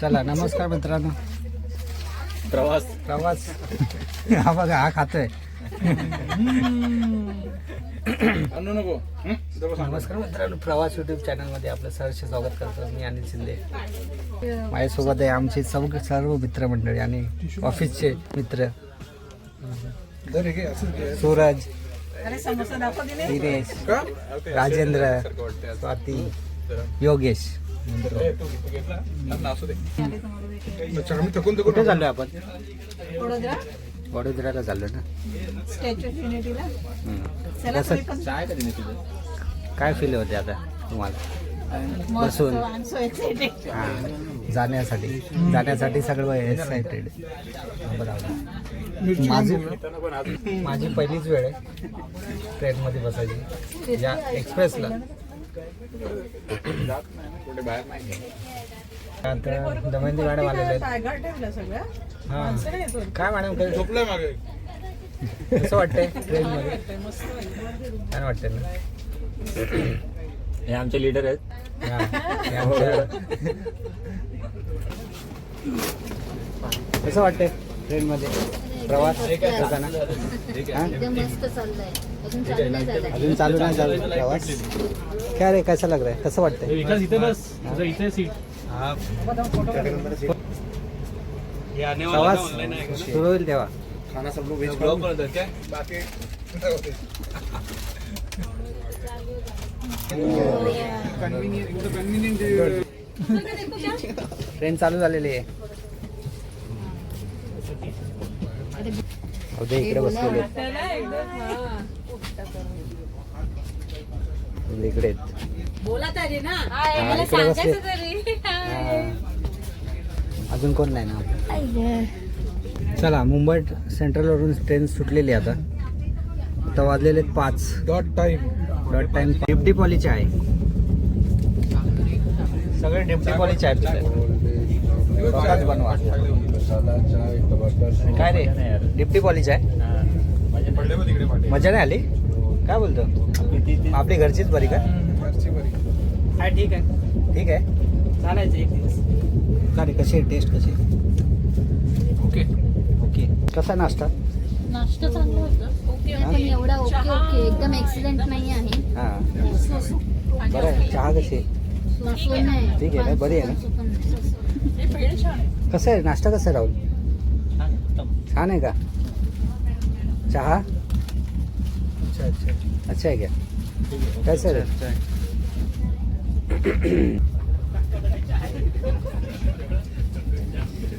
चला नमस्कार मित्रांनो. प्रवास. प्रवास. हा बघा हा खातोय. नको. नमस्कार मित्रांनो प्रवास युट्यूब चॅनलमध्ये आपलं सहर्ष स्वागत करतो मी अनिल शिंदे. माझ्यासोबत आहे आमचे सर्व सर्व मित्रमंडळी आणि ऑफिसचे मित्र. हे. सूरज अरे समोसा दाखव दिले. दिनेश? राजेंद्र. स्वाती. योगेश. कुठे चाललोय आपण? वडोदरा? वडोदराला चाललो ना. काय फील होते आता तुम्हाला? बसून. हा, जाण्यासाठी. जाण्यासाठी सगळं एक्सायटेड माझी माझी पहिलीच वेळ आहे. ट्रेनमध्ये बसायची. या एक्सप्रेसला आता दमयंती मॅडम आलेले आहेत. हा. काय मॅडम कसं झोपलाय मागे. कसं वाटतंय ट्रेनमध्ये मस्त काय वाटतंय ना. हे आमचे लीडर आहेत. हा, हे आमच्या- कसं वाटतंय ट्रेनमध्ये प्रवास? कसा ना? हा? एकदम मस्त चाललंय. अजून चालू नाही झालंय अजून चालू नाही चालू प्रवास? काय रे कसं लग रहा है कसं वाटतंय? विकास इथे बस. तुझं इथे सीट. प्रवास सुरू होईल तेव्हा. खाना सब लोग वेज बाकी कन्व्हिनियंट ट्रेन चालू झालेली आहे. इकडे बसलेले आहेत. आहेत. बोला तरी ना. हा, इकडे बसले. हा. अजून कोण नाही ना? चला मुंबई सेंट्रलवरून ट्रेन सुटलेली आहे आता. आता वाजलेले आहेत पाच. Dot time dot time deputy पॉलीचे आहे. सगळे डिप्टी पॉलीचे आहेत. बनवा. काय रे? डिप्टी पॉलीचे आहे? पडले बघ तिकडे पाठी मजा नाही आली? काय बोलतो? आपली घरचीच बरी का? घरची बरी. ठीक आहे. ठीक आहे. चालायचं एक दिवस. का रे कशी आहे? टेस्ट कशी ओके. ओके. कसा नाश्ता? नाश्ता चांगला होता. ओके पण एवढा ओके ओके. एकदम एक्सिलेंट नाही आहे. हां. बरं आहे. चहा कशी आहे? सोसो नाही. ठीक आहे ना, बरी आहे ना? कसं आहे? नाश्ता कसा आहे राहुल? छान आहे का? चहा? अच्छा अच्छा. अच्छा आहे क्या कैसे रे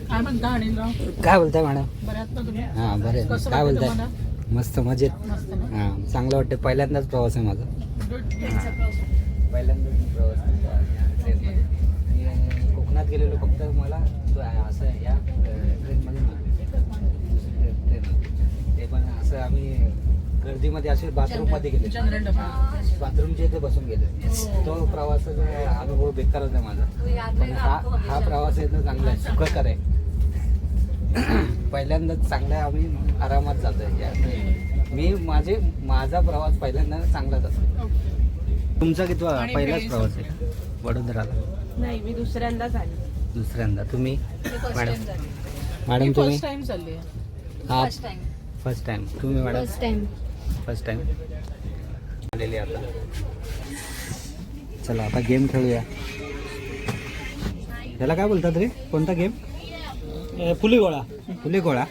काय म्हणता अनिलराव काय बोलताय मॅडम? बऱ्यात ना तुम्ही? हां बरे काय बोलताय? मस्त मजेत. हां चांगलं वाटतं पहिल्यांदाच प्रवास आहे माझा. पहिल्यांदाच प्रवास ट्रेनमध्ये. कोकणात गेलेलो फक्त मला तो आहे असं या ट्रेनमध्ये. ट्रेन ते पण असं आम्ही गर्दीमध्ये असे बाथरूममध्ये गेले. बाथरूमच्या इथे बसून गेले. तो प्रवासाचा अनुभव बेकारच आहे माझा. पण हा हा प्रवास आहे तो चांगला आहे सुखकर आहे. पहिल्यांदाच चांगला आहे, आम्ही आरामात जातोय. या ट्रेनमध्ये. मी माझे माझा प्रवास पहिल्यांदा चांगलाच असतो तुमचा किती पहिलाच. प्रवास आहे वडोदराला? नाही मी दुसऱ्यांदा झाली. दुसऱ्यांदा. तुम्ही? मॅडम? मॅडम तुम्ही? फर्स्ट टाइम चालली आहे. हा. फर्स्ट टाइम फर्स्ट टाइम तुम्ही madam? First time first time आलेली आता. चला आता गेम खेळूया. त्याला काय बोलतात रे? कोणता गेम फुली गोळा फुले गोळा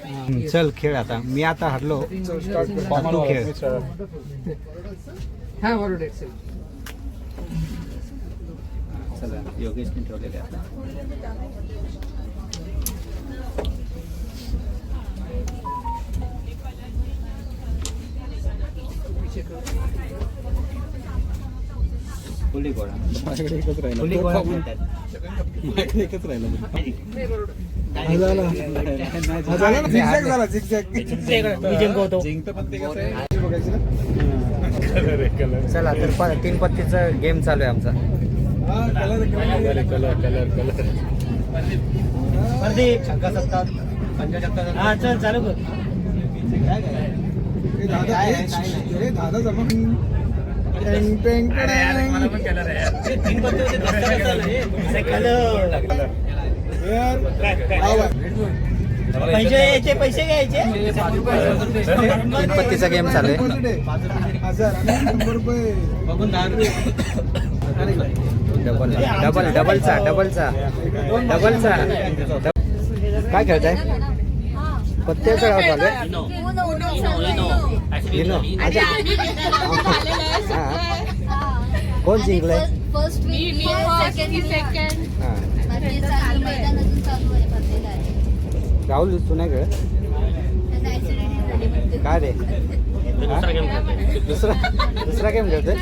चल खेळ आता. मी आता हरलो. तू खेळ. हा चला योगेशने ठेवलेले आता. फुली गोळा माझ्याकडे एकच राहिला फुली गोळा. म्हणतात माझ्याकडे एकच राहिला चला तर प- तीन पत्तीचा गेम चालू आहे आमचा. हा कलर कलर कलर कलर पंचशक्का हा चल चालू कर. दादा हे दादा जमा पैसे यायचे पैसे घ्यायचे? गणपतीचा गेम चालू आहे. शंभर रुपये. डबल डबल डबलचा डबलचा. डबलचा. काय खेळताय? पत्त्याचं गाव चालू आहे. इनो अच्छा हा. कोण जिंकलंय फर्स्ट वीक सेकंड सेकंड हा मैदान अजून चालू आहे भरलेलं आहे राहुल तू नाही खेळ काय रे? हा? दुसरा दुसरा गेम खेळतोय?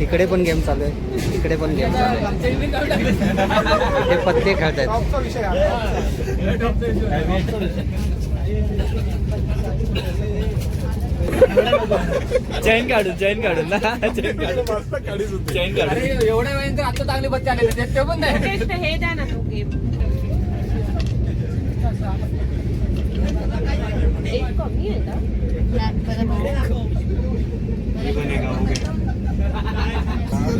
इकडे पण गेम चालू आहे. इकडे पण गेम चालू आहे. ते पत्ते खेळतायत टॉपचा विषय आहे. चैन काढून. चैन काढून. ना चैन काढून. चैन काढून. एवढ्या वेळेनंतर आता चांगले बच्चे आले ते पण हे द्या ना तो गेम अंगावर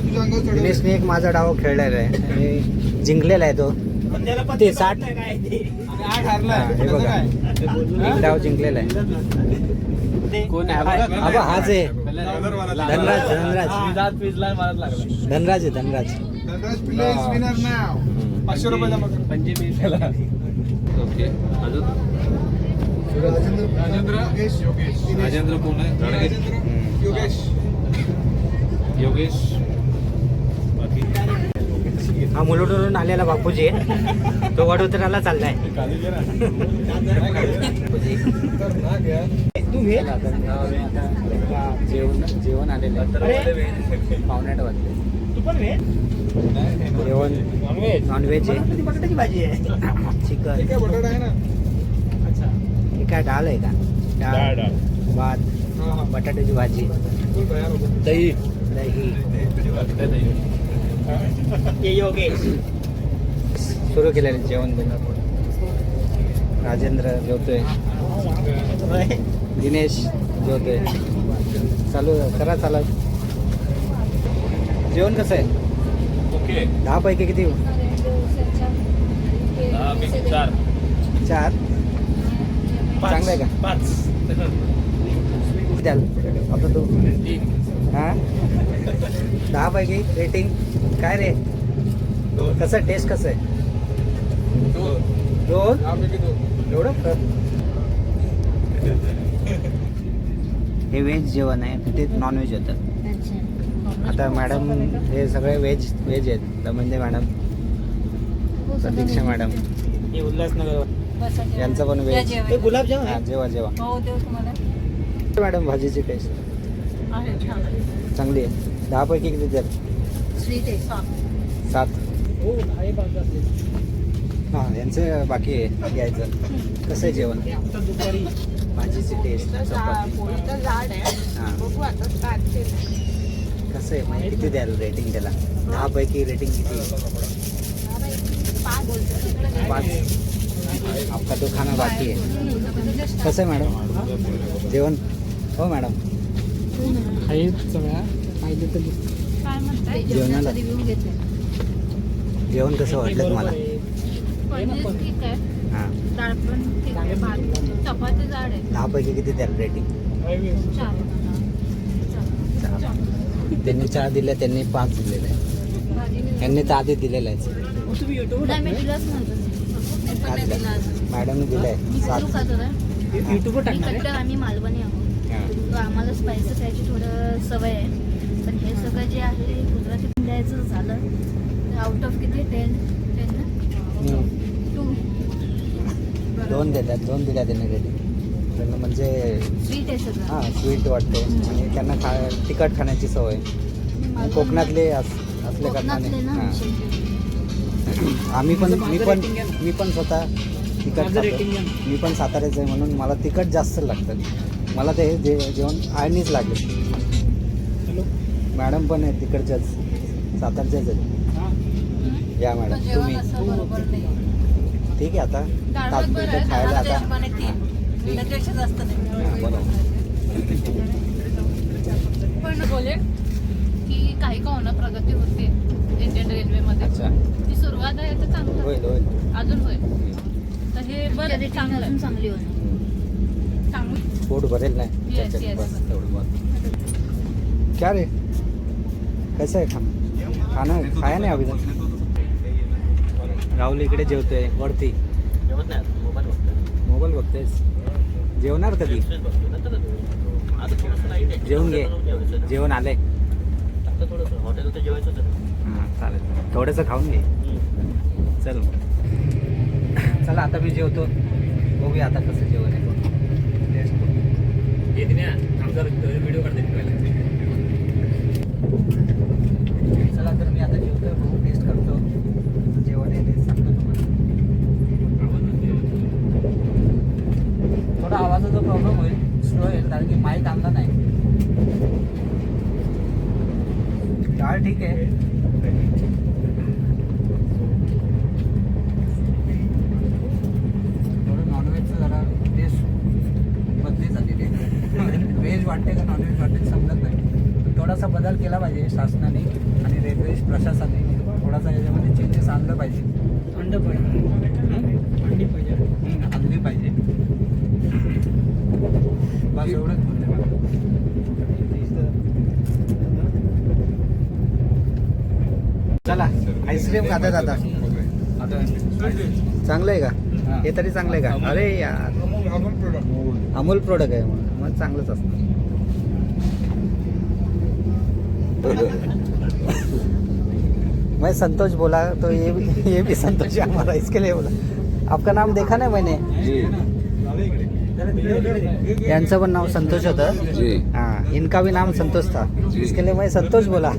चढवलं. दिनेशने एक माझा डाव खेळलेला आहे. आणि जिंकलेला आहे तो. ते साठ आठ हारला. हा, हे बघा. एक डाव जिंकलेला आहे. कोण आहे? हाच आहे. धनराज धनराज. धनराज आहे धनराज. पाचशे रुपये जमा कर. राजेंद्र योगेश योगेश. राजेंद्र कोण आहे? योगेश. योगेश. हा मुलुंडवरून आलेला बापूजी आहे. तो वडोदराला चाललाय. जेवण जेवण आलेलं आहे. पावणे आठ वाजले. तू पण वे जेवण नॉनव्हेज आहे. बटाट्याची भाजी आहे. चिकन ठीक आहे बटाटा आहे ना अच्छा हे काय डाळ आहे का? डाळ भात हा हा. बटाट्याची भाजी. दही. दही. योगेश सुरू केलेलं जेवण बनवून राजेंद्र जेवतोय दिनेश जेवतोय चालू करा चालू. जेवण कसं आहे? ओके. दहा पैकी किती? चार. चार? चांगलं आहे का? पाच. द्याल. आता तू. हा? दहा पैकी रेटिंग काय रे? कसं? टेस्ट कसं आहे? दोन. एवढं? हे व्हेज जेवण आहे. ते नॉनव्हेज होतं. आता मॅडम हे सगळे व्हेज व्हेज आहेत. दमंदे मॅडम प्रतीक्षा मॅडम हे उल्हासनगर. यांचं पण व्हेज हे गुलाबजाम हा जेवा जेवा. हो देऊ तुम्हाला. मॅडम भाजीची टेस्ट आहे छान. चांगली आहे. दहा पैकी किती द्याल स्वीट आहे सात. हो आहे पाच. हां यांचं बाकी आहे घ्यायचं. कसं आहे जेवण? आता दुपारी. भाजीची टेस्ट चपाती. हां. बघू आता काढते कसं आहे म्हणजे किती द्याल रेटिंग त्याला? दहा पैकी रेटिंग किती? पाच. आपका तो खाना बाकी आहे कसं आहे मॅडम जेवण? हो मॅडम आहे सगळ्या पाहिजे तर काय म्हणताय? जेवणाला? जेवण कसं वाटलं तुम्हाला? पनीर ठीक आहे. हां. डाळ पण ठीक आहे. भात चपाती जाड आहे. दहा पैकी किती द्याल रेटिंग चार त्यांनी चार दिल्या त्यांनी पाच दिलेलं. आहे भाजी यांनी तर आधी दिलेलं आहे मॅडमने दिलंय युट्यूबवर टाकणार आम्ही मालवणी आहोत. आम्हाला स्पायसेस याची थोडं सवय आहे. पण हे सगळं जे आहे गुजराती द्यायचं झालं. आउट ऑफ किती? टेन टेन ना. टू दोन देतात दोन दिल्या त्यांनी त्यांना म्हणजे स्वीट आहे सगळं. हां स्वीट वाटते. आणि त्यांना खा तिखट खाण्याची सवय. कोकणातले अस असल्या कारणाने हां. आम्ही पण मी पण. मी पण स्वतः तिखट. मी पण साताऱ्याचं आहे म्हणून मला तिखट जास्त लागतं. मला ते जे जेवण आणीच लागले. हॅलो? मॅडम पण आहे तिकडच्याच सातारच्याच आहेत. या मॅडम तुम्ही. ठीक आहे आता. तात्पुरतं खायला आता. पण बोले की काही का होणार प्रगती होते. इंडियन रेल्वेमध्ये अच्छा. ती सुरुवात आहे तर चांगलं. होईल होईल. अजून होईल. तर हे बरं चांगलं. आहे. चांगली होती चांगलं. पोट भरेल नाही. Yes, त्याच्यात yes. बस तेवढं क्या रे? कसं आहे खाणं खाणं खाया नाही अभी तक? राहुल इकडे जेवतोय वरती. मोबाईल बघतेस जेवणार कधी? जेवून घे. जेवण आलंय. हां चालेल. थोडंसं खाऊन घे. चल. चला आता मी जेवतो. बघूया आता कसं जेवण आहे. टेस्ट करू. व्हिडिओ चला तर मी आता जेवतोय बघू टेस्ट करतो. जेवण आहे ते सांगतो तुम्हाला. थोडा आवाजाचा प्रॉब्लेम होईल. स्लो येईल कारण की माईक आणला नाही. डाळ ठीक आहे थोडं नॉनव्हेजचं जरा टेस्ट बदली झालेली आहे व्हेज वाटते का नॉनव्हेज वाटते समजत नाही थोडासा बदल केला पाहिजे शासनाने आणि रेल्वे प्रशासनाने. थोडासा याच्यामध्ये चेंजेस आणलं पाहिजे. अंड अंडी पाहिजे आणली पाहिजे. बस एवढंच चला आईस्क्रीम खातात आता. चांगलं आहे का? हे. तरी चांगलं आहे का? अरे यार. अमूल प्रोडक्ट आहे मग मग चांगलंच असतं. मैं संतोष बोला तो ये भी ये भी संतोष है हमारा इसके लिए बोला। आपका नाम देखा ना मैंने? यांचं पण नाव संतोष होतं. हाँ इनका भी नाम संतोष था. इसके लिए मैं संतोष बोला.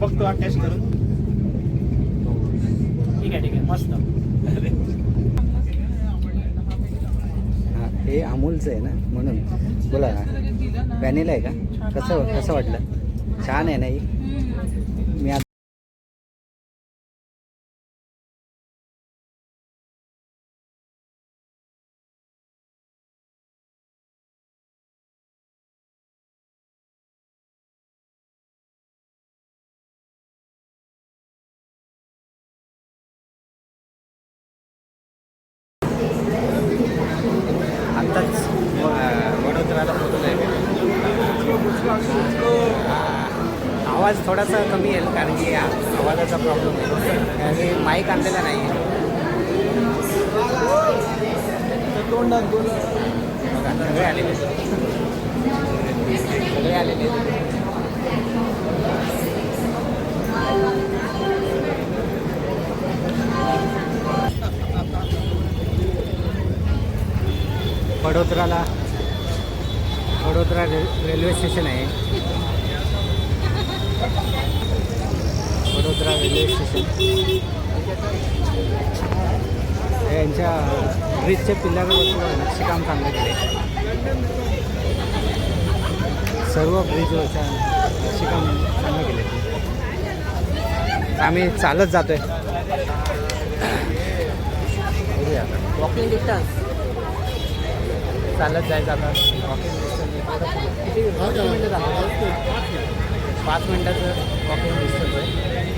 बघतो ठीक आहे ठीक आहे. मस्त. हे अमूलचं आहे ना म्हणून. बोला व्हॅनिला आहे का? कसं कसं वाटलं? छान आहे ना ही? थोडासा कमी येईल कारण की आवाजाचा प्रॉब्लेम आहे कारण की माईक आणलेला नाही आहे सगळे आलेले. सगळे. वडोदराला वडोदरा रे रेल्वे स्टेशन आहे वडोदरा रेल्वे स्टेशन यांच्या ब्रिजच्या पिल्लावर बसून नक्षीकाम चांगलं केले सर्व ब्रिजवरच्या नक्षीकाम चांगलं केले आम्ही चालत जातोय. बघूया आता. वॉकिंग डिस्टन्स चालत जायचं आता. वॉकिंग डिस्टन्स पाच मिनटाचं वॉकिंग डिस्टन्स आहे.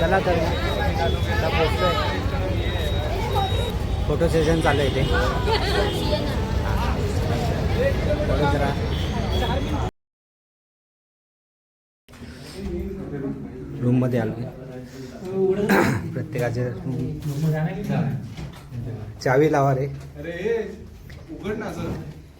चला तर. पोचतोय फोटो सेशन चालू आहे इथे. वडोदरा रूममध्ये आलो. प्रत्येकाचे चावी लावा रे. उघड ना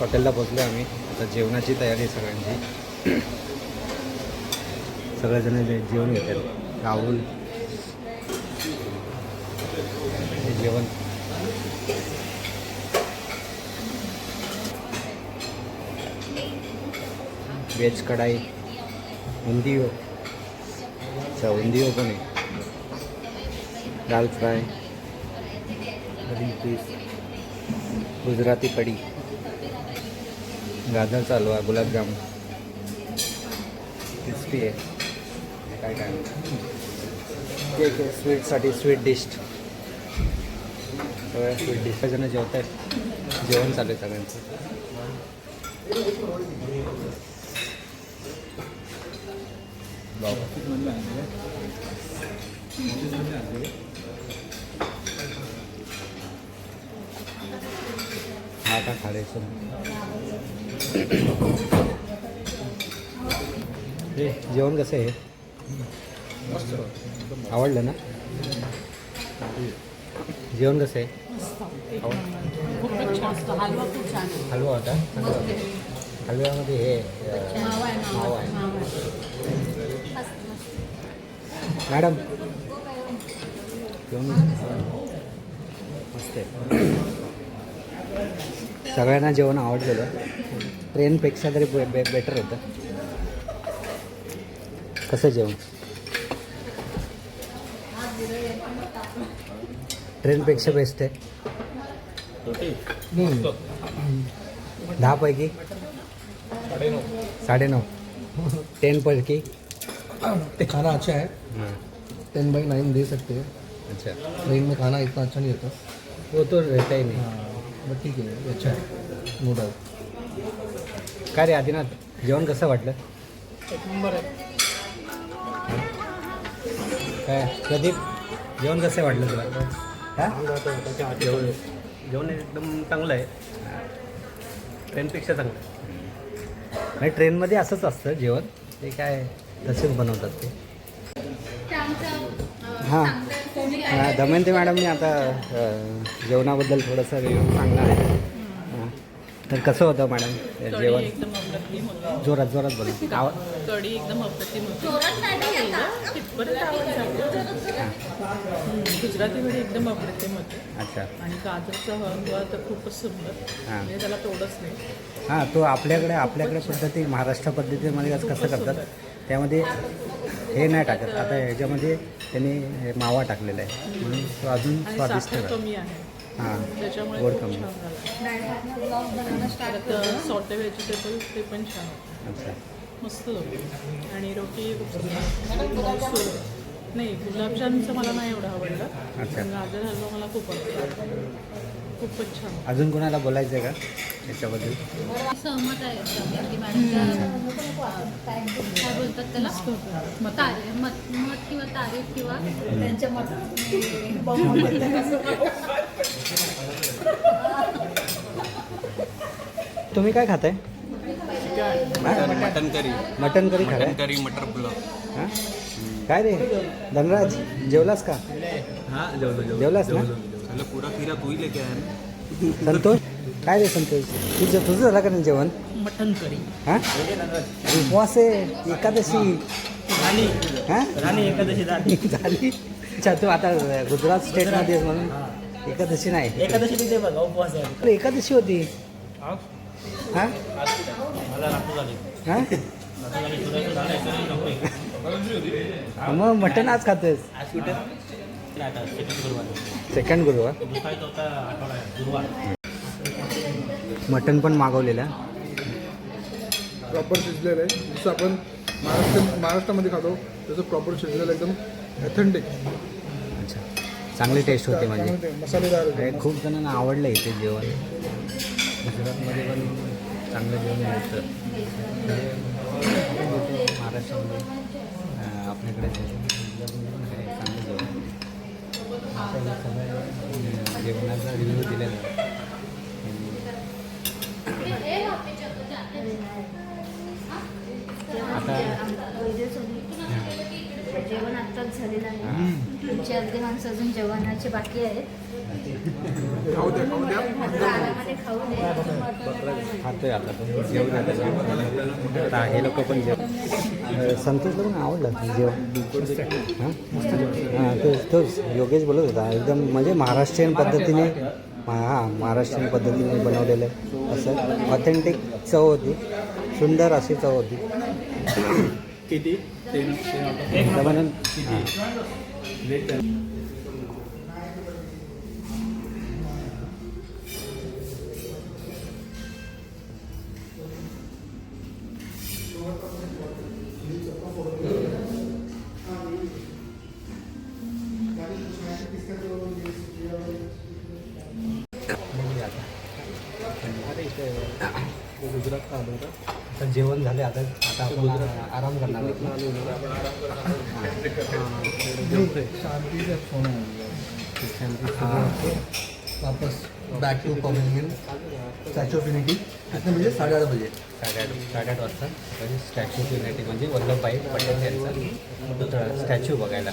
हॉटेलला पोचलो आम्ही. आता जेवणाची तयारी आहे सगळ्यांची. सगळेजण जे- जेवण घेतात. राहुल. जेवण. वेज कढाई. उंदिओ अच्छा उंदिओ पण आहे. Dal fry. Green peas. Gujarati kadhi. गाजर चालू आहे गुलाबजाम क्रिस्पी आहे. काय काय? केक आहे स्वीटसाठी स्वीट डिश सगळ्या स्वीट डिश जण जेवत आहेत जेवण चालू आहे सगळ्यांचं. हा का खाण्याचं जेवण कसं आहे? आवडलं ना? जेवण कसं आहे? हलवा होता? हलव्यामध्ये हे मावा आहे. मॅडम जेवण मस्त आहे. सगळ्यांना जेवण आवडलेलं. ट्रेनपेक्षा तरी बे बे बेटर होतं. कसं जेवण? ट्रेनपेक्षा बेस्ट आहे. दहापैकी साडेनऊ. टेन पैकी? खाना अच्छा है टेन बाई नाइन दे सकते. हैं अच्छा. ट्रेन में खाना इतना अच्छा नहीं रहता वो तो रहता ही नहीं. बट ठीक है अच्छा नो काय रे आदिनाथ जेवण कसं वाटलं? काय प्रदीप जेवण कसं वाटलं तुला? हा? जेवण. जेवण एकदम चांगलं आहे. ट्रेनपेक्षा चांगलं आहे. नाही ट्रेनमध्ये असंच असतं जेवण? ते काय तसेच बनवतात ते. हां. हां दमयंती मॅडमने आता अं, जेवणाबद्दल थोडंसं रिव्ह्यू सांगणार आहे. हां. तर कसं होतं मॅडम हे जेवण? एकदम अप्रतिम होती. जोरात जोरात बोला. कढी एकदम अप्रतिम होती. गुजराती एकदम अप्रतिम अच्छा. आणि गाजरचा हलवा तर खूपच सुंदर. हां. म्हणजे त्याला तोडच नाही. हां तो आपल्याकडे आपल्याकडे पद्धती महाराष्ट्र पद्धतीमध्ये कसं करतात? त्यामध्ये हे नाही टाकत. आता ह्याच्यामध्ये त्यांनी हे मावा टाकलेला आहे. म्हणून तो अजून आणि स्वादिष्ट कमी आहे. हां त्याच्यामुळे गोड खूप कमी. छान झाला. परत सॉटे व्हेजिटेबल ते पण छान होते. अच्छा. मस्त होते. आणि रोटी खूप सुंदर. मौसूर. नाही गुलाबजामचं मला नाही एवढं आवडलं. अच्छा. पण गाजर हलवा मला खूप आवडला खूपच छान. अजून कोणाला बोलायचं आहे. का याच्याबद्दल सहमत आहे काय बोलतात त्याला? मत मत किंवा तारीफ किंवा त्यांच्या मत तुम्ही काय खाताय? Mutton curry. मटन करी खाताय? करी मटर पुलाव. हां? काय रे? धनराज जेवलास का? हाँ जेवलो जेवलो. जेवलास ना? चलो पूरा खीरा तू ही लेके आया ना संतोष? काय रे संतोष? तुझं तुझं झालं का नाही जेवण? Mutton curry. हां? उपवास? आहे एकादशी? राणी. हां? राणी एकादशी झाली. झाली. अच्छा तू आता गुजरात स्टेटमध्ये आहेस म्हणून. एकादशी नाही. एकादशी तिथे बघा उपवास आहे. अरे एकादशी होती. हां? हां? मग मटण आज खातोयस. आता सेकंड गुरुवार. आहे मटण पण मागवलेलं. प्रॉपर शिजलेलं आहे. जसं आपण महाराष्ट्र महाराष्ट्रामध्ये खातो तसं प्रॉपर शिजलेलं एकदम ऑथेंटिक अच्छा. चांगली टेस्ट होती म्हणजे. मसालेदार. खूप जणांना आवडलं इथे जेवण. गुजरातमध्ये पण चांगलं जेवण मिळतं. म्हणजे महाराष्ट्रामध्ये आपल्याकडे गुजरातमध्ये पण आहे चांगलं जेवण आपल्याला सगळं अं, जेवणाचा रिव्ह्यू दिलेला आता जेवण आत्ताच झालेलं आहे. तुमची अर्धी माणसं अजून जेवणाचे बाकी आहेत. खाऊ द्या खाऊ द्या. आरामाने खाऊ दे खातोय आता पण. जेवण आता. हे लोक पण जेवण संतोषला पण आवडलं जेवण? हां? हां तो तोच योगेश बोलत होता एकदम म्हणजे महाराष्ट्रीयन पद्धतीने हां महाराष्ट्रीयन पद्धतीने बनवलेलं आहे. असं ऑथेंटिक चव होती. सुंदर अशी चव होती. किती? तर म्हणून हां. गुजरात आलो आता जेवण झाले आता आता आपण आराम करणार आहोत. वापस back to pavilion Statue of Unity तिथं म्हणजे साडेआठ बजे. साडेआठ साडेआठ वाजता. स्टॅच्यू ऑफ युनिटी म्हणजे वल्लभभाई पटेल यांचा स्टॅच्यू बघायला.